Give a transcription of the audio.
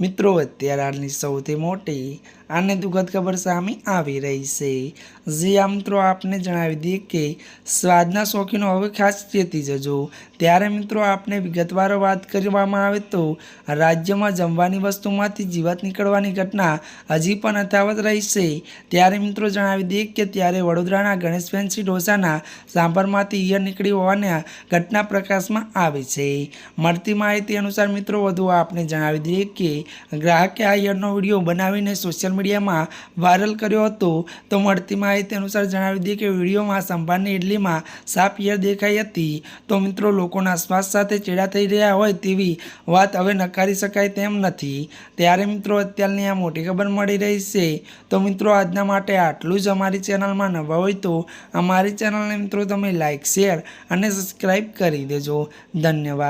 મિત્રો, અત્યારે હાલની સૌથી મોટી અને દુઃખદ ખબર સામે આવી રહી છે. જે આ મિત્રો, આપને જણાવી દઈએ કે સ્વાદના શોખીનો હવે ખાસ ચેતી જજો ત્યારે, મિત્રો, આપને વિગતવાર વાત કરવામાં આવે તો રાજ્યમાં જમવાની વસ્તુમાંથી જીવાત નીકળવાની ઘટના હજી પણ અથાવત રહી છે. ત્યારે, મિત્રો, જણાવી દઈએ કે ત્યારે વડોદરાના ગણેશ ફેન્સી ઢોસાના સાંભરમાંથી ઈયર નીકળી હોવાના ઘટના પ્રકાશમાં આવી છે. મળતી માહિતી અનુસાર, મિત્રો, વધુ આપને જણાવી દઈએ કે ગ્રાહકે આ યરનો વીડિયો બનાવીને સોશિયલ મીડિયામાં વાયરલ કર્યો હતો. તો મળતી માહિતી અનુસાર જણાવી દઈએ કે વિડીયોમાં સંભાળની ઇડલીમાં સાપ યર દેખાઈ હતી. તો મિત્રો, લોકોના શ્વાસ સાથે ચેડા થઈ રહ્યા હોય તેવી વાત હવે નકારી શકાય તેમ નથી. ત્યારે મિત્રો, અત્યારની આ મોટી ખબર મળી રહી છે. તો મિત્રો, આજના માટે આટલું જ અમારી ચેનલમાં નવા હોય તો અમારી ચેનલને મિત્રો તમે લાઇક શેર અને સબસ્ક્રાઈબ કરી દેજો. ધન્યવાદ.